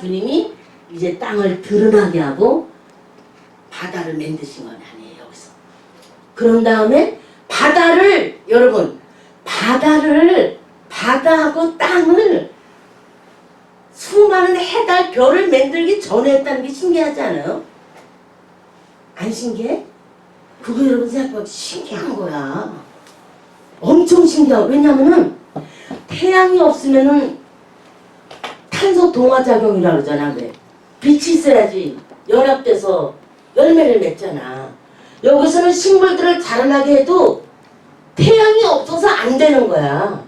주님이 이제 땅을 드러나게 하고 바다를 만드신 건 아니에요 여기서. 그런 다음에 바다를 여러분 바다를 바다하고 땅을 수많은 해달 별을 만들기 전에 했다는 게 신기하지 않아요? 안 신기해? 그거 여러분 생각해보면 신기한 거야. 엄청 신기하고 왜냐면은 태양이 없으면은 탄소 동화 작용이라 그러잖아 왜? 빛이 있어야지 연합돼서 열매를 맺잖아. 여기서는 식물들을 자라나게 해도 태양이 없어서 안 되는 거야.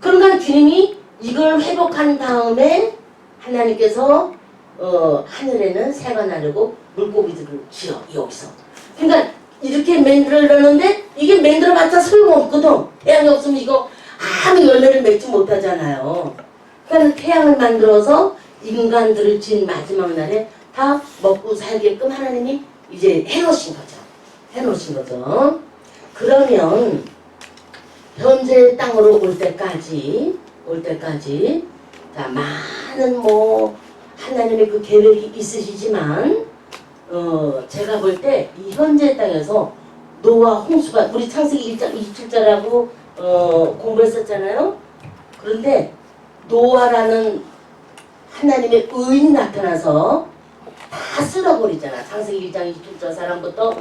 그러니까 주님이 이걸 회복한 다음에 하나님께서 어, 하늘에는 새가 나르고 물고기들을 지어 여기서. 그러니까 이렇게 만들어놨는데 이게 만들어봤자 소용없거든. 태양이 없으면 이거 아무 열매를 맺지 못하잖아요. 그러니까 태양을 만들어서 인간들을 지은 마지막 날에 다 먹고 살게끔 하나님이 이제 해놓으신 거죠. 해놓으신 거죠. 그러면 현재 땅으로 올 때까지 올 때까지 자 많은 뭐 하나님의 그 계획이 있으시지만 어 제가 볼 때 이 현재 땅에서 노아 홍수가 우리 창세기 1장 27절하고 어 공부했었잖아요. 그런데 노아라는 하나님의 의인이 나타나서 다 쓸어버리잖아. 창세기 1장 27절 사람부터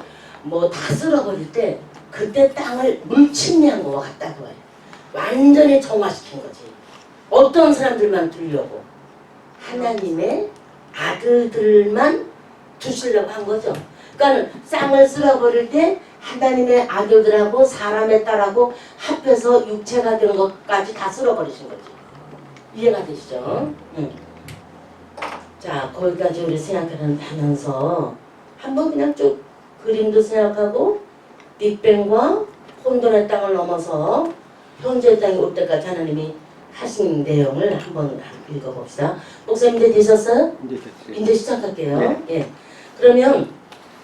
뭐 다 쓸어버릴 때 그때 땅을 물침례한 거와 같다고 해요. 완전히 정화시킨 거지. 어떤 사람들만 두려고 하나님의 아들들만 두시려고 한 거죠. 그러니까 쌍을 쓸어버릴 때 하나님의 아들들하고 사람의 딸하고 합해서 육체가 되는 것까지 다 쓸어버리신 거지. 이해가 되시죠? 응. 자, 거기까지 우리 생각하면서 한번 그냥 쭉 그림도 생각하고 빅뱅과 혼돈의 땅을 넘어서 현재 땅에 올 때까지 하나님이 하신 내용을 한번 읽어봅시다. 목사님 이제 되셨어요? 이제 됐어요. 이제 시작할게요. 네. 예. 그러면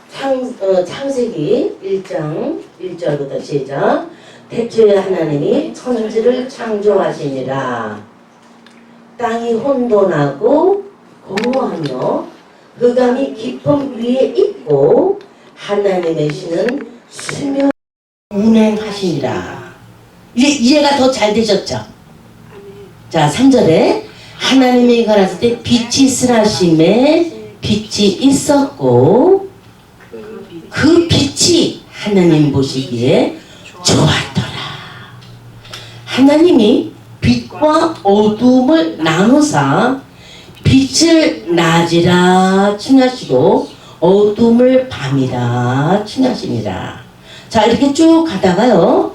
창, 어, 창세기 1장 1절부터 시작. 태초에 하나님이 천지를 창조하시니라. 땅이 혼돈하고 공허하며 흑암이 깊음 위에 있고 하나님의 신은 수면 운행하시니라. 이제 이해가 더 잘 되셨죠? 자, 3절에 하나님이 가라사대 때 빛이 쓰라심에 빛이 있었고 그 빛이 하나님 보시기에 좋았더라. 하나님이 빛과 어둠을 나누사 빛을 낮이라 칭하시고 어둠을 밤이라 칭하십니다. 자 이렇게 쭉 가다가요.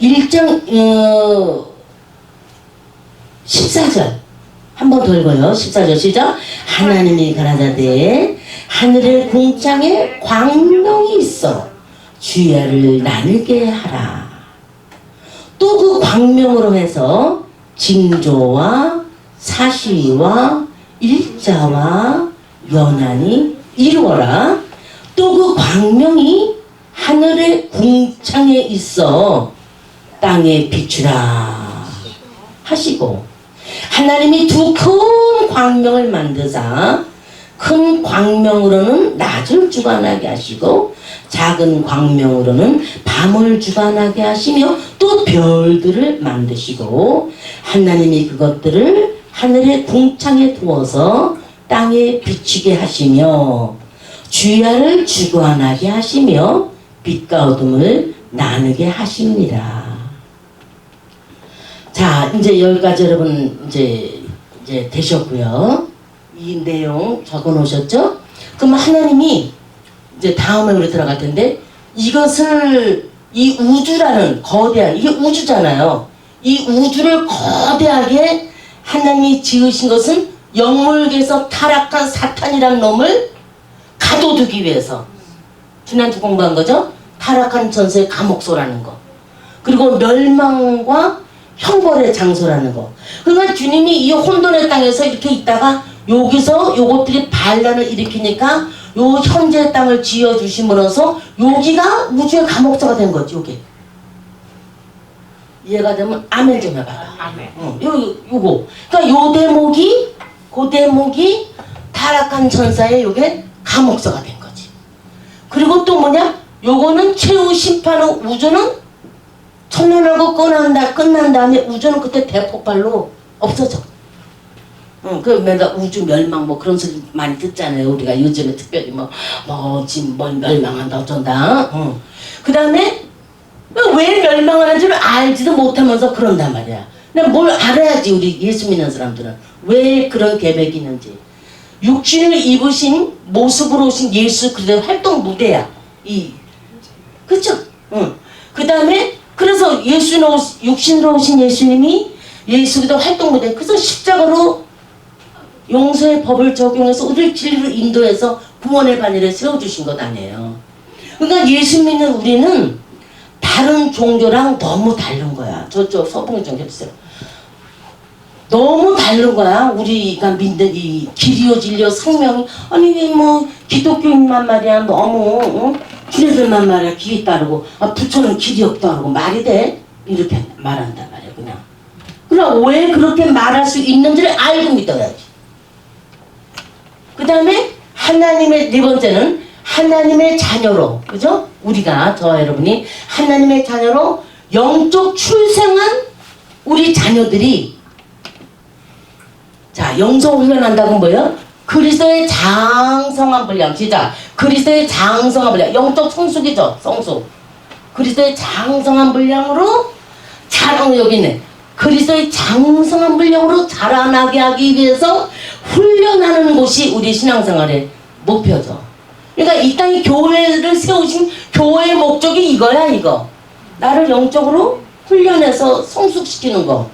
1장 어, 14절 한번 더 읽어요. 14절 시작. 하나님이 가라사대 하늘의 궁창에 광명이 있어 주야를 나누게 하라. 또 그 광명으로 해서 징조와 사시와 일자와 연한이 이루어라. 또 그 광명이 하늘의 궁창에 있어 땅에 비추라 하시고 하나님이 두 큰 광명을 만드사 큰 광명으로는 낮을 주관하게 하시고 작은 광명으로는 밤을 주관하게 하시며 또 별들을 만드시고 하나님이 그것들을 하늘의 궁창에 두어서 땅에 비추게 하시며 주야를 주관하게 하시며 빛과 어둠을 나누게 하십니다. 자, 이제 여기까지 여러분 이제 이제 되셨고요. 이 내용 적어 놓으셨죠? 그럼 하나님이 이제 다음에 우리 들어갈 텐데 이것을 이 우주라는 거대한 이게 우주잖아요. 이 우주를 거대하게 하나님이 지으신 것은 영물계에서 타락한 사탄이란 놈을 가둬두기 위해서 지난주 공부한 거죠. 타락한 전세의 감옥소라는 거. 그리고 멸망과 형벌의 장소라는 거. 그러니까 주님이 이 혼돈의 땅에서 이렇게 있다가 여기서 요것들이 반란을 일으키니까 요 현재 땅을 지어 주심으로써 여기가 우주의 감옥자가 된 거지, 요게. 이해가 되면 아멘 좀 해봐. 아멘. 어, 요, 요거. 그러니까 요 대목이 그 대목이 타락한 천사의 요게 감옥서가 된 거지. 그리고 또 뭐냐? 요거는 최후 심판 후 우주는 천년하고 끝난다 끝난 다음에 우주는 그때 대폭발로 없어져. 응, 그 맨날 우주 멸망 뭐 그런 소리 많이 듣잖아요. 우리가 요즘에 특별히 뭐 뭐 지금 뭘 멸망한다 어쩐다. 응. 그 다음에 왜 멸망하는 줄 알지도 못하면서 그런단 말이야. 근데 뭘 알아야지 우리 예수 믿는 사람들은 왜 그런 계획이 있는지. 육신을 입으신 모습으로 오신 예수 그리스도의 활동 무대야. 이 그쵸? 응. 그 다음에 그래서 예수로 오시- 육신으로 오신 예수님이 예수 그리스도 활동 무대. 그래서 십자가로 용서의 법을 적용해서 우리를 진리로 인도해서 구원의 반열에 세워주신 것 아니에요. 그러니까 예수 믿는 우리는 다른 종교랑 너무 다른 거야. 저쪽 서봉 좀 해주세요. 너무 다른 거야. 우리가 믿는 이 길이요 진리요 생명이 아니 뭐 기독교인만 말이야 너무 응? 주례들만 말이야 길이 따르고 아 부처는 길이 없다 그러고 말이 돼? 이렇게 말한단 말이야 그냥. 그럼 왜 그렇게 말할 수 있는지를 알고 믿어야지. 그 다음에 하나님의 네 번째는 하나님의 자녀로 그죠? 우리가 저와 여러분이 하나님의 자녀로 영적 출생한 우리 자녀들이 자 영성 훈련한다고 뭐예요? 그리스도의 장성한 분량. 시작. 그리스도의 장성한 분량. 영적 성숙이죠 성숙. 그리스도의 장성한 분량으로 자랑 여기 있네. 그리스도의 장성한 분량으로 자라나게 하기 위해서 훈련하는 곳이 우리 신앙생활의 목표죠. 그러니까 이 땅에 교회를 세우신 교회의 목적이 이거야 이거. 나를 영적으로 훈련해서 성숙시키는 거.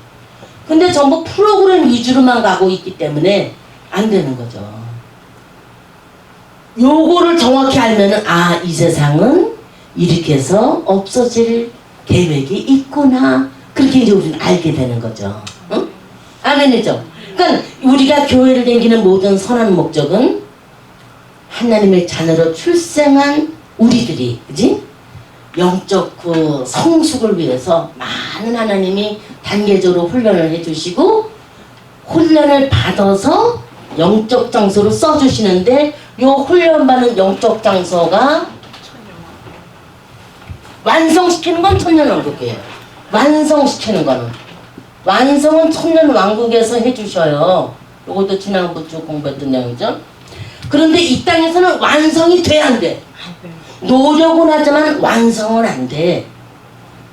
근데 전부 프로그램 위주로만 가고 있기 때문에 안 되는 거죠. 요거를 정확히 알면은 아 이 세상은 이렇게 해서 없어질 계획이 있구나 그렇게 이제 우리는 알게 되는 거죠. 응? 아멘이죠. 그러니까 우리가 교회를 다니는 모든 선한 목적은 하나님의 자녀로 출생한 우리들이 그지? 영적 그 성숙을 위해서 많은 하나님이 단계적으로 훈련을 해주시고 훈련을 받아서 영적 장소로 써주시는데 요 훈련받는 영적 장소가 완성시키는 건 천년왕국이에요. 완성시키는 거는 완성은 천년 왕국에서 해주셔요. 이것도 지난번 주 공부했던 내용이죠. 그런데 이 땅에서는 완성이 돼야 안 돼. 노력은 하지만 완성은 안 돼.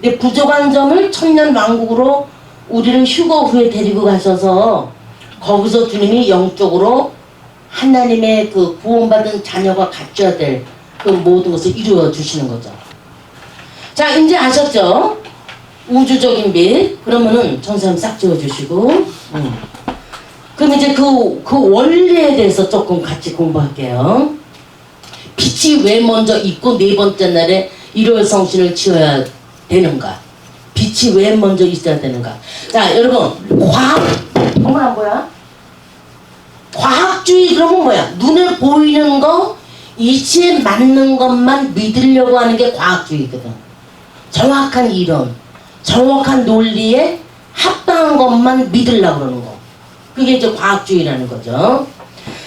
근데 부족한 점을 천년 왕국으로 우리를 휴거 후에 데리고 가셔서 거기서 주님이 영적으로 하나님의 그 구원받은 자녀가 갖춰야 될 그 모든 것을 이루어 주시는 거죠. 자, 이제 아셨죠? 우주적인 빛. 그러면은 전사님 싹 지워주시고. 음. 그럼 이제 그, 그 원리에 대해서 조금 같이 공부할게요. 빛이 왜 먼저 있고 네 번째 날에 일월 성신을 지어야 되는가? 빛이 왜 먼저 있어야 되는가? 자, 여러분, 과학, 어머나 뭐야? 과학주의 그러면 뭐야? 눈에 보이는 거, 이치에 맞는 것만 믿으려고 하는 게 과학주의거든. 정확한 이론, 정확한 논리에 합당한 것만 믿으려고 그러는 거. 그게 이제 과학주의라는 거죠.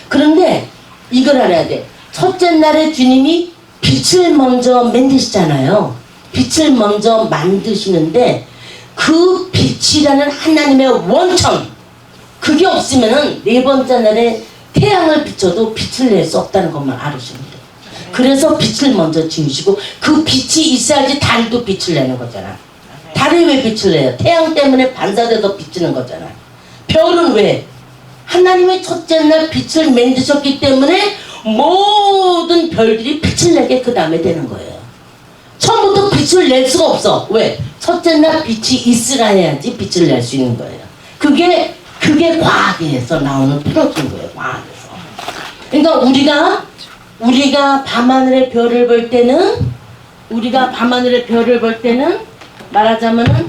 그런데 이걸 알아야 돼. 첫째 날에 주님이 빛을 먼저 만드시잖아요. 빛을 먼저 만드시는데 그 빛이라는 하나님의 원천 그게 없으면은 네 번째 날에 태양을 비춰도 빛을 낼 수 없다는 것만 돼요. 그래서 빛을 먼저 지으시고 그 빛이 있어야지 달도 빛을 내는 거잖아. 달이 왜 빛을 내요? 태양 때문에 반사돼서 비치는 거잖아. 별은 왜? 하나님의 첫째 날 빛을 만드셨기 때문에 모든 별들이 빛을 내게 그 다음에 되는 거예요. 처음부터 빛을 낼 수가 없어. 왜? 첫째 날 빛이 있으라 해야지 빛을 낼 수 있는 거예요. 그게 그게 과학에서 나오는 프로틴 거예요. 과학에서. 그러니까 우리가 우리가 밤하늘의 별을 볼 때는 우리가 밤하늘의 별을 볼 때는 말하자면은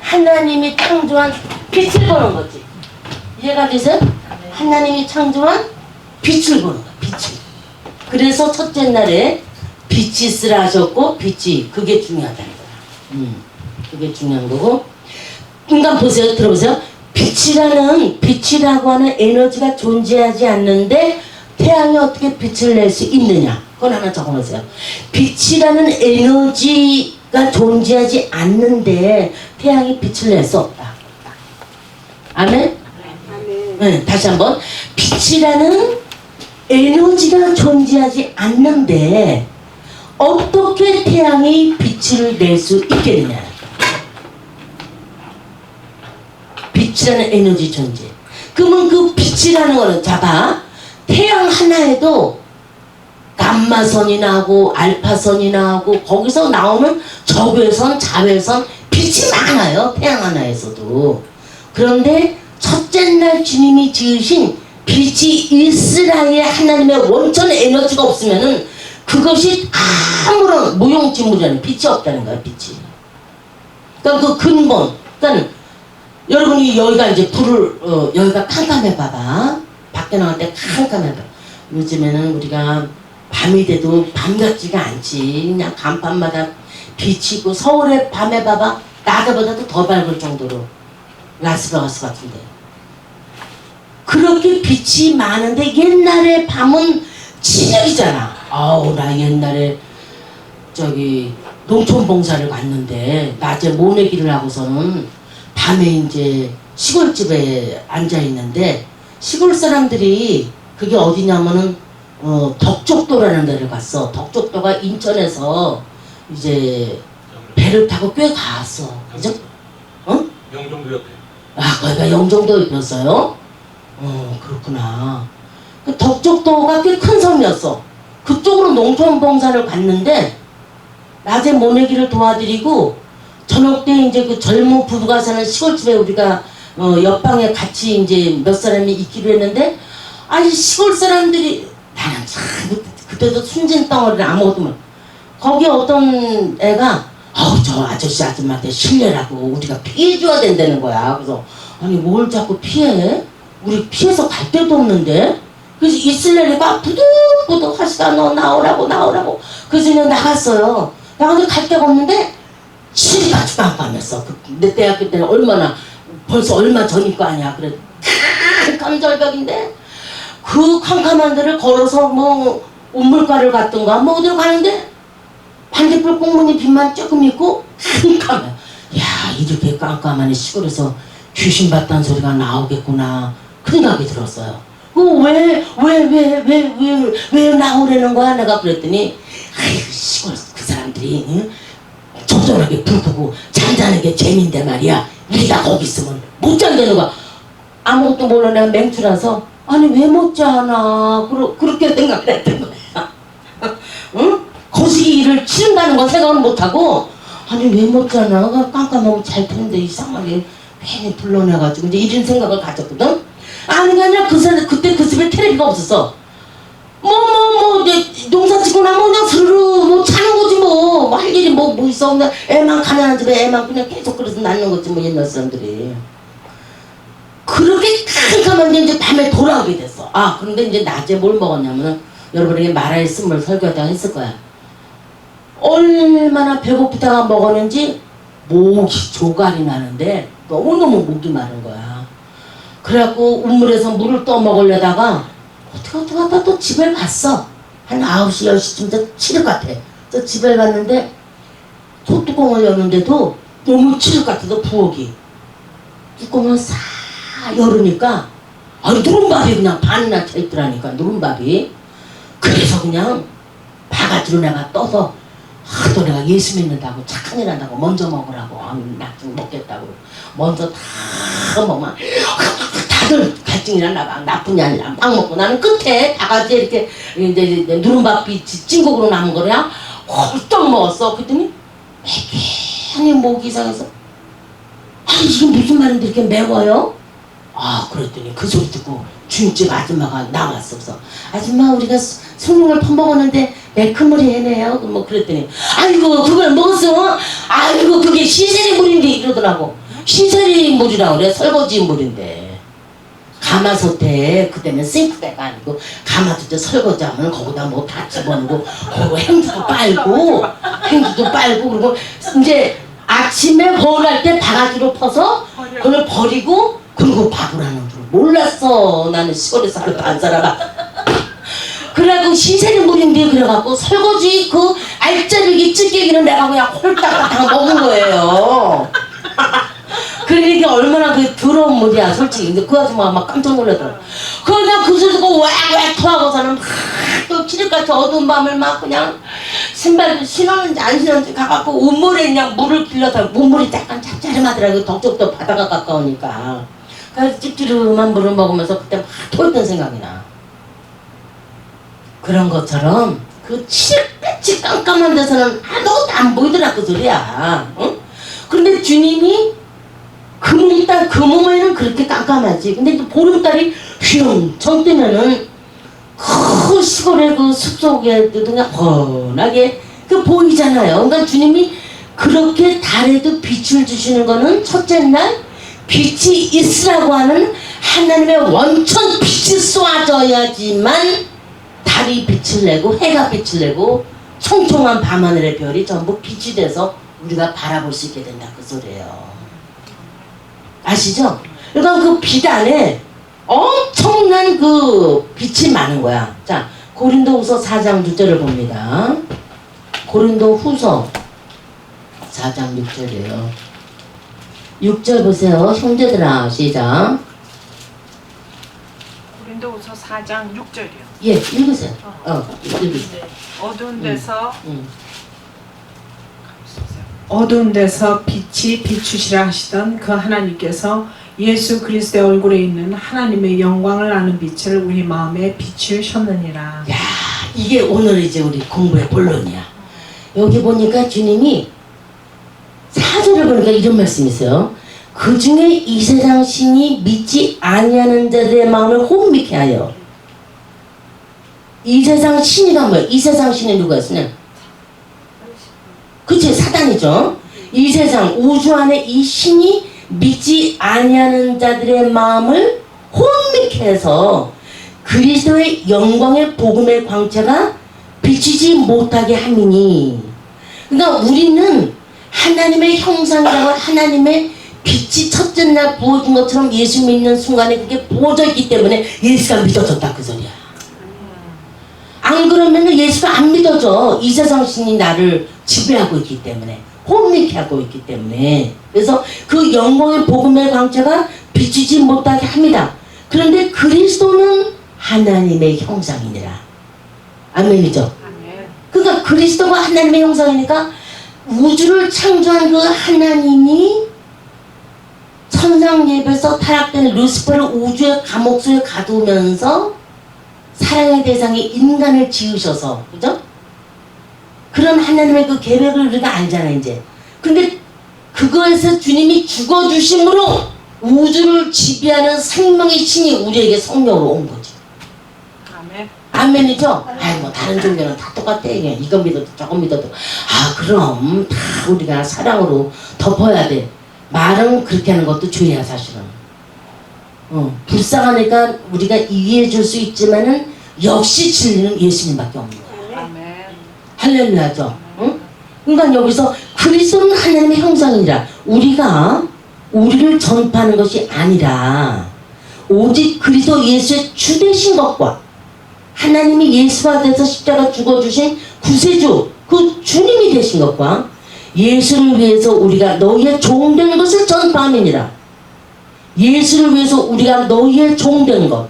하나님이 창조한 빛을 보는 거지. 이해가 되세요? 하나님이 창조한 빛을 보는 거야. 빛을. 그래서 첫째 날에 빛이 있으라 하셨고 빛이 그게 중요하다는 거야. 음, 그게 중요한 거고. 인간 보세요. 들어보세요. 빛이라는 빛이라고 하는 에너지가 존재하지 않는데 태양이 어떻게 빛을 낼 수 있느냐? 그건 하나 적어놓으세요. 빛이라는 에너지 가 존재하지 않는데 태양이 빛을 낼 수 없다. 아멘? 네, 다시 한번 빛이라는 에너지가 존재하지 않는데 어떻게 태양이 빛을 낼 수 있겠느냐? 빛이라는 에너지 존재. 그러면 그 빛이라는 거는 잡아 태양 하나에도 감마선이 나고 알파선이 나고 거기서 나오는 적외선, 자외선 빛이 많아요. 태양 하나에서도. 그런데 첫째 날 주님이 지으신 빛이 이스라엘 하나님의 원천 에너지가 없으면은 그것이 아무런 무용지물이라는 빛이 없다는 거야, 빛이. 그러니까 그 근본. 그러니까 여러분이 여기가 이제 불을 어, 여기가 캄캄해 봐봐. 밖에 나갈 때 캄캄해 봐. 요즘에는 우리가 밤이 돼도 밤 같지가 않지. 그냥 간판마다 있고 서울의 밤에 봐봐. 낮에보다도 더 밝을 정도로 라스베가스 같은데. 그렇게 빛이 많은데 옛날에 밤은 진흙이잖아. 아우 나 옛날에 저기 농촌 봉사를 갔는데 낮에 모내기를 하고서는 밤에 이제 시골집에 앉아 있는데 시골 사람들이 그게 어디냐면은 어 덕족도라는 데를 갔어. 덕족도가 인천에서 이제 배를 타고 꽤 갔어. 그죠? 어? 영종도 옆에 아, 거기가 영종도였어요? 어, 그렇구나. 그 덕적도가 꽤 큰 섬이었어. 그쪽으로 농촌봉사를 갔는데, 낮에 모내기를 도와드리고, 저녁 때 이제 그 젊은 부부가 사는 시골집에 우리가, 어, 옆방에 같이 이제 몇 사람이 있기로 했는데, 아니, 시골 사람들이, 참, 그때- 그때도 순진 덩어리를 아무것도 몰라. 거기 어떤 애가 아우 저 아저씨 아줌마한테 실례라고 우리가 피해줘야 된다는 거야. 그래서 아니 뭘 자꾸 피해? 우리 피해서 갈 데도 없는데. 그래서 있을래니까 부득부득 하시다 너 나오라고 나오라고. 그래서 그냥 나갔어요. 나가는데 갈 데가 없는데 치리가 깜깜했어. 그, 내 대학교 때는 얼마나 벌써 얼마 전일 거 아니야. 그래 깜깜절벽인데 그 캄캄한 데를 걸어서 뭐 우물가를 갔던가 뭐 어디로 가는데 반딧불 꽁무니 빛만 조금 있고 깜깜해. 야 이렇게 깜깜한 시골에서 귀신 봤다는 소리가 나오겠구나 그 생각이 들었어요. 왜왜 왜 왜 왜왜 나오려는 거야? 내가 그랬더니 아이 시골 그 사람들이 응? 조절하게 불 끄고 잠자는 게 재민데 말이야. 우리가 거기 있으면 못 잔다는 거야. 아무것도 몰라 내가 맹추라서 아니 왜못 자나 그러, 그렇게 생각을 했던 거야. 응? 거시기를 치른다는 건 생각을 못하고 아니 왜못 자나 깜깜하고 잘 텐데 이상하게 괜히 불러내가지고 이제 이런 생각을 가졌거든? 아니 게 아니라 그 사람 그때 그 집에 테레비가 없었어. 뭐뭐뭐 농사 짓고 나면 그냥 스르르 뭐 자는 거지 뭐 할 일이 뭐 뭐 있어. 그냥 애만 가난한 집에 애만 그냥 계속 그래서 낳는 거지 뭐 옛날 사람들이 그렇게 깜깜한데 이제 밤에 돌아오게 됐어. 아, 그런데 이제 낮에 뭘 먹었냐면은 여러분에게 말할 스물 설교하다가 했을 거야. 얼마나 배고프다가 먹었는지 목이 조갈이 나는데 너무너무 목이 마른 거야. 그래갖고 우물에서 물을 떠 먹으려다가 어떻게 어떻게 하다 또 집에 갔어. 한 9시, 10시쯤 저 치를 같아. 저 집에 갔는데 소뚜껑을 여는데도 너무 치를 같아서 부엌이. 뚜껑을 싹 열으니까 아니 누른밥이 그냥 반이나 차 있더라니까 누른밥이. 그래서 그냥 바가지로 내가 떠서 하도 내가 예수 믿는다고 착한 일 한다고 먼저 먹으라고 나좀 먹겠다고. 먼저 다 먹으면 다들 갈증이 났나 봐 나쁜이 아니라 막 먹고 나는 끝에 바가지 이렇게 이제 누른밥이 찐국으로 남은 거야. 홀떡 먹었어. 그랬더니 매캐니 목이 이상해서. 아니 이게 무슨 말인데 이렇게 매워요? 아 그랬더니 그 소리 듣고 주인집 아줌마가 나왔어 그래서 아줌마 우리가 수- 수능을 퍼먹었는데 매크물이 해네요? 뭐 그랬더니 아이고 그걸 먹었어? 아이고 그게 시세리 물인데 이러더라고. 시세리 물이라고 그래 설거지 물인데. 가마솥에 그때는 싱크대가 아니고 가마솥에 설거지하면 거기다 뭐 다 집어넣고 그리고 행주도 빨고 행주도 빨고 그리고 이제 아침에 버울할 때 바가지로 퍼서 그걸 버리고 그리고 바보라는 줄 몰랐어. 나는 시골에서 하루도 안 살아봐. 그래갖고 신세리 물인데 그래갖고 설거지 그 알짜리기 찌개기는 내가 그냥 홀딱 다 먹은 거예요. 그러니까 얼마나 그 더러운 물이야 솔직히 근데 그 아줌마가 막 깜짝 놀라더라 그러다 그 소리 듣고 왁왁 토하고서는 막또 칠흑같이 어두운 밤을 막 그냥 신발도 신었는지 안 신었는지 가갖고 온물에 그냥 물을 길러서 물물이 약간 짭짤하더라고 덕적도 바다가 가까우니까 그래서 찝찝한 물을 먹으면서 그때 막 토했던 생각이 나 그런 것처럼 그 칠흑같이 깜깜한 데서는 아무것도 안 보이더라 그 소리야 응? 그런데 주님이 그 몸달 그 몸에는 그렇게 깜깜하지. 근데 또 보름달이 휘웅 뜨면은 그 시골의 그 숲속에 그냥 훤하게 그 보이잖아요. 그러니까 주님이 그렇게 달에도 빛을 주시는 거는 첫째 날 빛이 있으라고 하는 하나님의 원천 빛이 쏘아져야지만 달이 빛을 내고 해가 빛을 내고 총총한 밤하늘의 별이 전부 빛이 돼서 우리가 바라볼 수 있게 된다 그 소리예요. 아시죠? 그러니까 그 빛 안에 엄청난 그 빛이 많은 거야. 자, 고린도후서 4장 6절을 봅니다. 고린도 후서 4장 6절이에요. 6절 보세요. 형제들아, 시작. 고린도후서 4장 6절이요. 예, 읽으세요. 어, 읽으세요. 어두운 데서 음. 어두운 데서 빛이 비추시라 하시던 그 하나님께서 예수 그리스도의 얼굴에 있는 하나님의 영광을 아는 빛을 우리 마음에 비추셨느니라. 야, 이게 오늘 이제 우리 공부의 본론이야. 여기 보니까 주님이 사절을 보니까 이런 말씀이 있어요. 그 중에 이 세상 신이 믿지 아니하는 자들의 마음을 혼미케 하여 이 세상 신이란 뭐야? 이 세상 신이 누가 있으냐? 그치 사단이죠. 이 세상 우주 안에 이 신이 믿지 아니하는 자들의 마음을 혼미케 해서 그리스도의 영광의 복음의 광채가 비치지 못하게 함이니 그러니까 우리는 하나님의 형상이라고 하나님의 빛이 첫째 날 부어진 것처럼 예수 믿는 순간에 그게 부어져 있기 때문에 예수가 믿어졌다 그 소리야 안 그러면 예수가 안 믿어져 이 세상 신이 나를 지배하고 있기 때문에 혼미케 하고 있기 때문에 그래서 그 영광의 복음의 광채가 비치지 못하게 합니다 그런데 그리스도는 하나님의 형상이니라. 아멘이죠. 아멘. 그러니까 그리스도가 하나님의 형상이니까 우주를 창조한 그 하나님이 천상 예배에서 타락된 루시퍼를 우주의 감옥 속에 가두면서 사랑의 대상이 인간을 지으셔서 그죠? 그런 하나님의 그 계획을 우리가 알잖아 이제. 근데 그거에서 주님이 죽어주심으로 우주를 지배하는 생명의 신이 우리에게 성령으로 온 거지. 아멘이죠? 아이 뭐 다른 종교는 다 똑같아 그냥 이건 믿어도 저건 믿어도 아 그럼 다 우리가 사랑으로 덮어야 돼 말은 그렇게 하는 것도 죄야 사실은 어, 불쌍하니까 우리가 이해해 줄 수 있지만은 역시 진리는 예수님밖에 없는 거야. 할렐루야죠 응? 그러니까 여기서 그리스도는 하나님의 형상이라 우리가 우리를 전파하는 것이 아니라 오직 그리스도 예수의 주되신 것과 하나님이 예수가 돼서 십자가 죽어주신 구세주 그 주님이 되신 것과 예수를 위해서 우리가 너희의 종되는 것을 전파함이니라 예수를 위해서 우리가 너희의 종된 것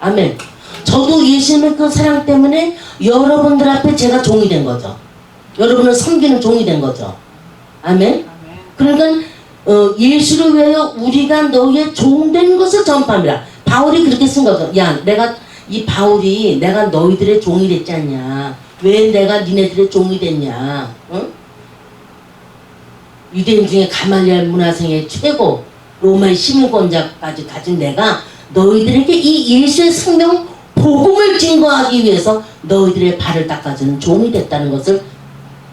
아멘 저도 예수님의 그 사랑 때문에 여러분들 앞에 제가 종이 된 거죠 여러분을 섬기는 종이 된 거죠 아멘. 그러니까 어, 예수를 위하여 우리가 너희의 종된 것을 전파합니다. 바울이 그렇게 쓴 거죠. 야, 내가 이 바울이 내가 너희들의 종이 됐지 않냐? 왜 내가 니네들의 종이 됐냐? 응? 유대인 중에 가말리알 문화생의 최고 로마의 시민권자까지 가진 내가 너희들에게 이 예수의 생명 복음을 증거하기 위해서 너희들의 발을 닦아주는 종이 됐다는 것을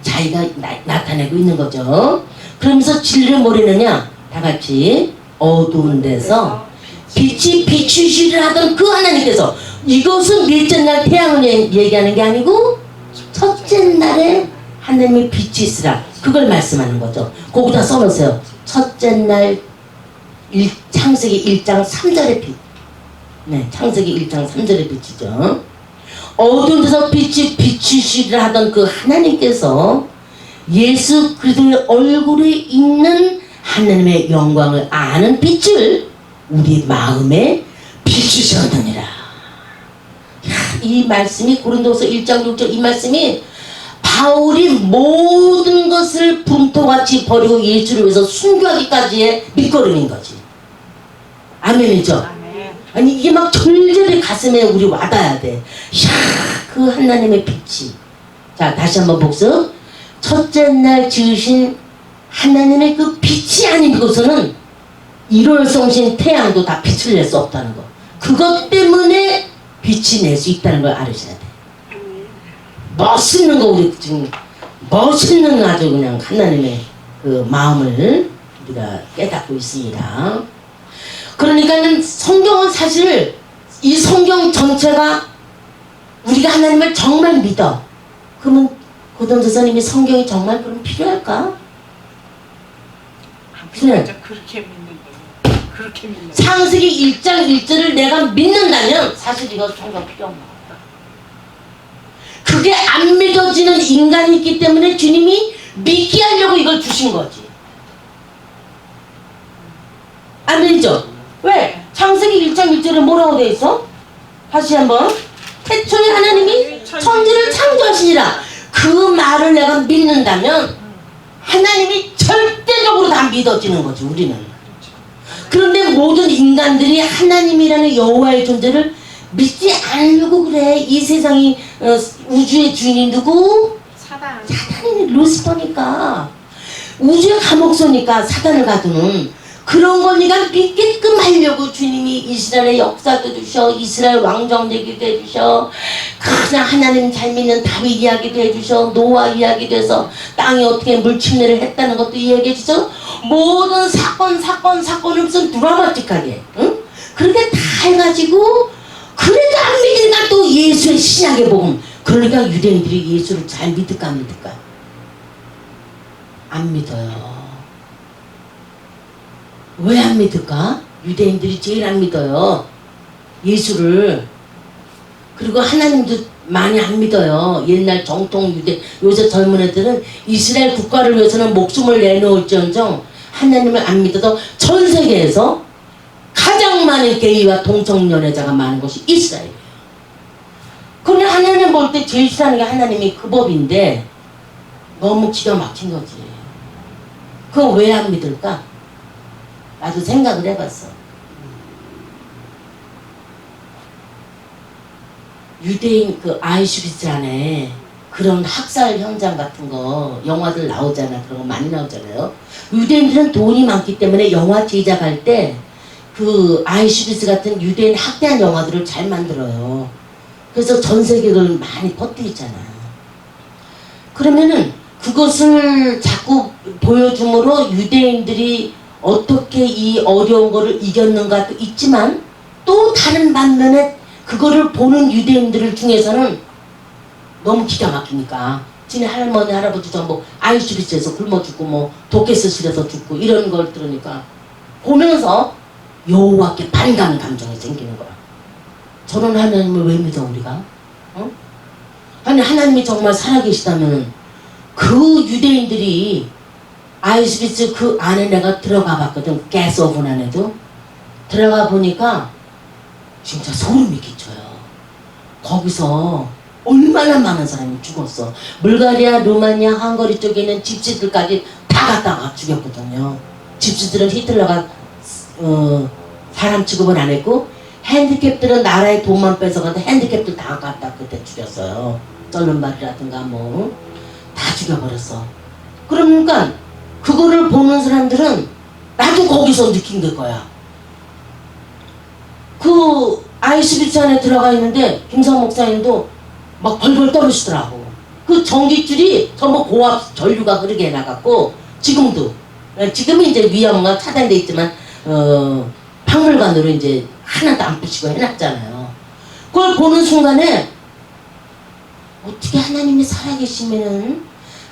자기가 나, 타내고 있는 거죠. 그러면서 진리를 모르느냐? 다 같이 어두운 데서 빛이 비추시려 하던 그 하나님께서 이것은 넷째 날 태양을 얘- 얘기하는 게 아니고 첫째 날에 하나님의 빛이 있으라 그걸 말씀하는 거죠. 거기다 써놓으세요. 첫째 날 일, 창세기 1장 3절의 빛. 네, 창세기 1장 3절의 빛이죠. 어두운 데서 빛이 비추시라 하던 그 하나님께서 예수 그리스도의 얼굴에 있는 하나님의 영광을 아는 빛을 우리 마음에 비추셨느니라. 야, 이 말씀이 고린도서 1장 6절 이 말씀이 바울이 모든 것을 분토같이 버리고 예수를 위해서 순교하기까지의 밑거름인 거지. 아멘이죠? 아멘. 아니 이게 막 절절히 가슴에 우리 와닿아야 돼. 이야 그 하나님의 빛이. 자 다시 한번 복습. 첫째 날 지으신 하나님의 그 빛이 아니고서는 일월 성신 태양도 다 빛을 낼 수 없다는 거. 그것 때문에 빛이 낼 수 있다는 걸 알으셔야 돼. 멋있는 거 우리 지금 멋있는 아주 그냥 하나님의 그 마음을 우리가 깨닫고 있습니다. 그러니까는 성경은 사실 이 성경 전체가 우리가 하나님을 정말 믿어. 그러면 고동 조사님이 성경이 정말 그럼 필요할까? 그렇게 믿는 거예요. 그렇게 믿는. 창세기 1장 1절을 내가 믿는다면 사실 이거 성경 필요 없는 거다. 그게 안 믿어지는 인간이 있기 때문에 주님이 믿게 하려고 이걸 주신 거지. 아멘이죠? 왜? 창세기 1장 1절에 뭐라고 돼 있어? 다시 한번. 태초에 하나님이 천지를 창조하시니라. 그 말을 내가 믿는다면 하나님이 절대적으로 다 믿어지는 거지, 우리는. 그런데 모든 인간들이 하나님이라는 여호와의 존재를 믿지 않으려고 그래. 이 세상이 어, 우주의 주인이 누구? 사단. 사단이 루시퍼니까 우주의 감옥소니까 사단을 가두는 그런 걸 네가 믿게끔 하려고 주님이 이스라엘의 역사도 주셔 이스라엘 왕정 되기도 해주셔 그냥 하나님 잘 믿는 다윗 이야기도 해주셔 노아 이야기도 해서 땅이 어떻게 물침례를 했다는 것도 이야기해 주셔. 모든 사건 사건 사건을 무슨 드라마틱하게 응? 그렇게 다 해가지고 그래도 안 믿으니까 또 예수의 신약의 복음 그러니까 유대인들이 예수를 잘 믿을까 안 믿을까? 안 믿어요 왜 안 믿을까? 유대인들이 제일 안 믿어요. 예수를. 그리고 하나님도 많이 안 믿어요. 옛날 정통 유대, 요새 젊은 애들은 이스라엘 국가를 위해서는 목숨을 내놓을지언정 하나님을 안 믿어서 전 세계에서 가장 많은 게이와 동성연애자가 많은 곳이 이스라엘이에요. 그런데 하나님 볼 때 제일 싫어하는 게 하나님이 그 법인데 너무 기가 막힌 거지. 그거 왜 안 믿을까? 나도 생각을 해봤어. 유대인 그 아이슈비츠 안에 그런 학살 현장 같은 거 영화들 나오잖아. 그런 거 많이 나오잖아요. 유대인들은 돈이 많기 때문에 영화 제작할 때 그 아이슈비츠 같은 유대인 학대한 영화들을 잘 만들어요. 그래서 전 세계를 많이 퍼뜨리잖아. 그러면은 그것을 자꾸 보여줌으로 유대인들이 어떻게 이 어려운 거를 이겼는가도 있지만 또 다른 반면에 그거를 보는 유대인들 중에서는 너무 기가 막히니까 지네 할머니 할아버지 전부 아이슈비츠에서 굶어 죽고 뭐 도깨스실에서 죽고 이런 걸 들으니까 보면서 여호와께 반감 감정이 생기는 거야. 저런 하나님을 왜 믿어 우리가? 어? 아니 하나님이 정말 살아계시다면 그 유대인들이 아이스비츠 그 안에 내가 들어가 봤거든. 가스 오븐 안에도. 들어가 보니까 진짜 소름이 끼쳐요. 거기서 얼마나 많은 사람이 죽었어. 불가리아, 루마니아, 헝가리 쪽에 있는 집시들까지 다 갖다가 죽였거든요. 집시들은 히틀러가 어, 사람 취급은 안 했고 핸디캡들은 나라의 돈만 뺏어가도 핸디캡들 다 갖다 그때 죽였어요. 썰른말이라든가 뭐 다 죽여버렸어. 그러니까 그거를 보는 사람들은 나도 거기서 느낀 게 거야. 그 아이스비치 안에 들어가 있는데 김성 목사님도 막 벌벌 떨으시더라고. 그 전기줄이 전부 고압 전류가 흐르게 해나갔고 지금도 지금은 이제 위험과 차단돼 있지만 어 박물관으로 이제 하나도 안 부시고 해놨잖아요. 그걸 보는 순간에 어떻게 하나님이 살아계시면은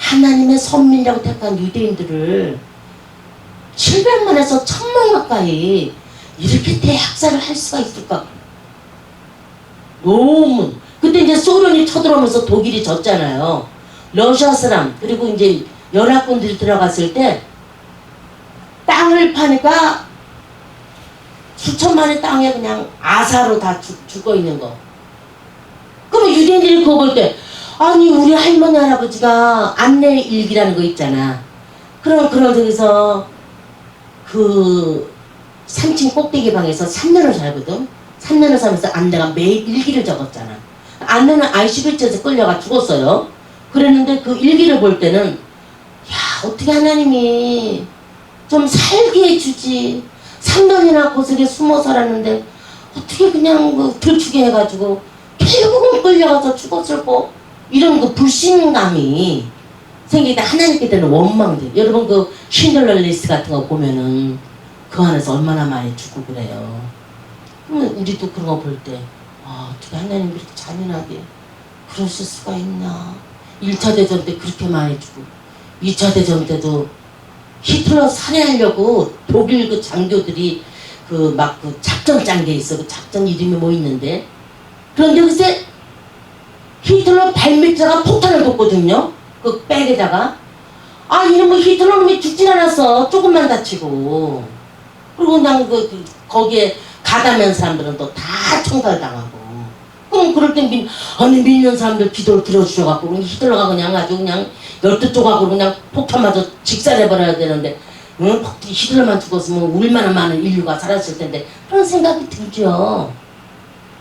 하나님의 선민이라고 택한 유대인들을 700만에서 1000만 가까이 이렇게 대학살을 할 수가 있을까? 너무 그때 이제 소련이 쳐들어오면서 독일이 졌잖아요. 러시아 사람 그리고 이제 연합군들이 들어갔을 때 땅을 파니까 수천만의 땅에 그냥 아사로 다 죽, 죽어 있는 거. 그러면 유대인들이 그거 볼 때 아니 우리 할머니 할아버지가 안내 일기라는 거 있잖아. 그럼 그런 데서 그 3층 꼭대기 방에서 3년을 살거든. 3년을 살면서 안내가 매일 일기를 적었잖아. 안내는 아이슈비츠에서 끌려가 죽었어요. 그랬는데 그 일기를 볼 때는 야 어떻게 하나님이 좀 살게 해주지. 3년이나 고생에 숨어 살았는데 어떻게 그냥 그 들추게 해가지고 결국은 끌려가서 죽었을 거 이런 그 불신감이 생기다 하나님께 되는 원망들 여러분 그 쉰들러 리스트 같은 거 보면은 그 안에서 얼마나 많이 죽고 그래요 그러면 우리도 그런 거 볼 때 아, 어떻게 하나님 이렇게 잔인하게 그러실 수가 있나 1차 대전 때 그렇게 많이 죽고 2차 대전 때도 히틀러 살해하려고 독일 그 장교들이 그 막그 작전 짠 게 있어. 그 작전 이름이 뭐 있는데. 그런데 글쎄 히틀러 발밑자가 폭탄을 뒀거든요. 그 백에다가. 아 이놈의 히틀러놈이 죽진 않았어. 조금만 다치고. 그리고 그냥 그, 그 거기에 가담한 사람들은 또 다 총살당하고. 그럼 그럴 땐 민, 아니 믿는 사람들 기도를 들어주셔갖고 히틀러가 그냥 아주 그냥 열두 조각으로 그냥 폭탄 맞아 직살해버려야 되는데 응? 히틀러만 죽었으면 얼마나 많은 인류가 살았을 텐데 그런 생각이 들죠.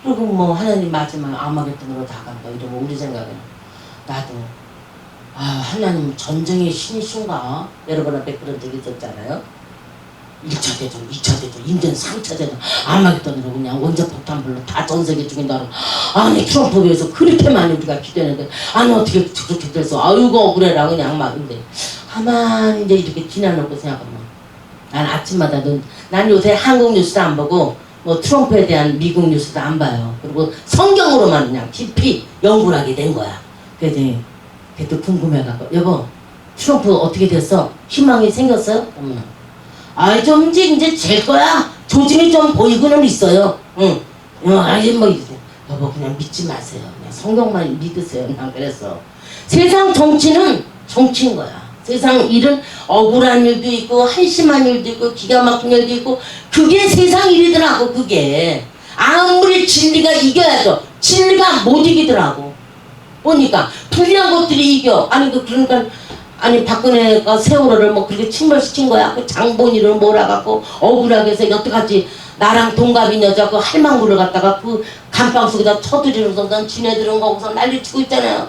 그리고 뭐 하나님 마지막 아마겟돈으로 다 간다 이러면 우리 생각에는 나도 아 하나님 전쟁의 신이신가? 여러분 앞에 그런 적이 있었잖아요. 1차 대전, 2차 대전, 인전 3차 대전 아마겟돈으로 그냥 원자 폭탄불로 다 전 세계 죽인다 그러면 아니 트럼프 위해서 그렇게 많이 우리가 기도했는데 아니 어떻게 그렇게 돼서 아이고 억울해라 그냥 막 근데. 가만히 이제 이렇게 지나놓고 생각하면 난 아침마다 는, 난 요새 한국 뉴스도 안 보고 뭐 트럼프에 대한 미국 뉴스도 안 봐요. 그리고 성경으로만 그냥 깊이 연구를 하게 된 거야. 그랬더니 그때 궁금해갖고 여보 트럼프 어떻게 됐어? 희망이 생겼어요? 그러면 아이 좀 이제 이제 될 거야. 조짐이 좀 보이고는 있어요. 응. 어, 아니 뭐 이제 여보 그냥 믿지 마세요. 그냥 성경만 믿으세요. 난 그랬어 세상 정치는 정치인 거야 세상 일은 억울한 일도 있고 한심한 일도 있고 기가 막힌 일도 있고 그게 세상 일이더라고 그게. 아무리 진리가 이겨야죠. 진리가 못 이기더라고. 보니까 불리한 것들이 이겨. 아니 그 그러니까 아니 박근혜가 세월호를 뭐 그렇게 침몰시킨 거야? 그 장본인을 몰아갖고 억울하게 해서 여태까지? 나랑 동갑인 여자 그 할망구를 갖다가 그 감방 속에다 쳐들이면서 난 지네들은 거기서 난리치고 있잖아요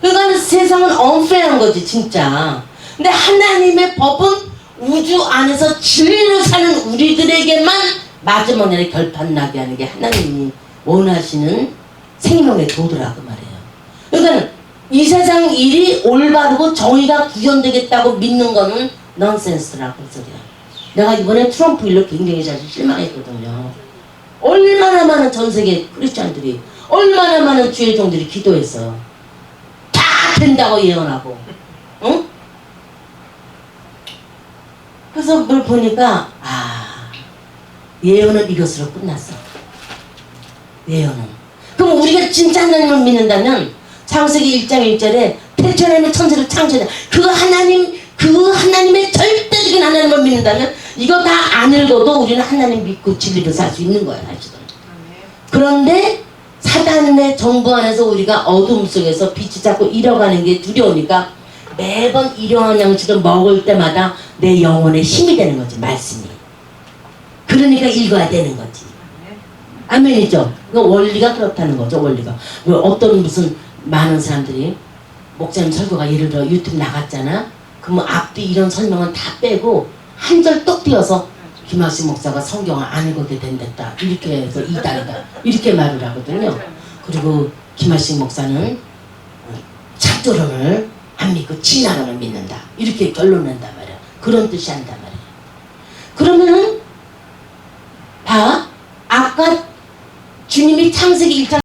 그러니까 세상은 unfair한 거지 진짜. 근데 하나님의 법은 우주 안에서 진리로 사는 우리들에게만 마지막 날에 결판 나게 하는 게 하나님이 원하시는 생명의 도도라고 말해요. 그러니까 이 세상 일이 올바르고 정의가 구현되겠다고 믿는 거는 넌센스라고 그 소리야. 내가 이번에 트럼프 일로 굉장히 사실 실망했거든요. 얼마나 많은 전 세계 크리스찬들이 얼마나 많은 주의 종들이 기도했어요. 다 된다고 예언하고, 응? 그래서 그걸 보니까 아 예언은 이것으로 끝났어. 예언은. 그럼 우리가 진짜 하나님을 믿는다면 창세기 1장 1절에 태초에는 천지를 창조했다. 그 하나님 그 하나님의 절대적인 하나님을 믿는다면 이거 다 안 읽어도 우리는 하나님 믿고 진리로 살 수 있는 거야 사실은. 그런데 사단의 정부 안에서 우리가 어둠 속에서 빛이 자꾸 잃어가는 게 두려우니까 매번 일용한 양식을 먹을 때마다 내 영혼에 힘이 되는 거지 말씀이. 그러니까 읽어야 되는 거지. 아멘이죠. 그 원리가 그렇다는 거죠 원리가. 왜 어떤 무슨 많은 사람들이 목사님 설교가 예를 들어 유튜브 나갔잖아. 그러면 앞뒤 이런 설명은 다 빼고 한 절 똑 띄어서 김학식 목사가 성경을 안 읽어도 된댔다. 이렇게 해서 이단이다. 이렇게 말을 하거든요. 그리고 김학식 목사는 착조론을 안 믿고 진화론을 믿는다. 이렇게 결론 낸단 말이야. 그런 뜻이 한단 말이야. 그러면은 봐. 아까 주님이 창세기 1장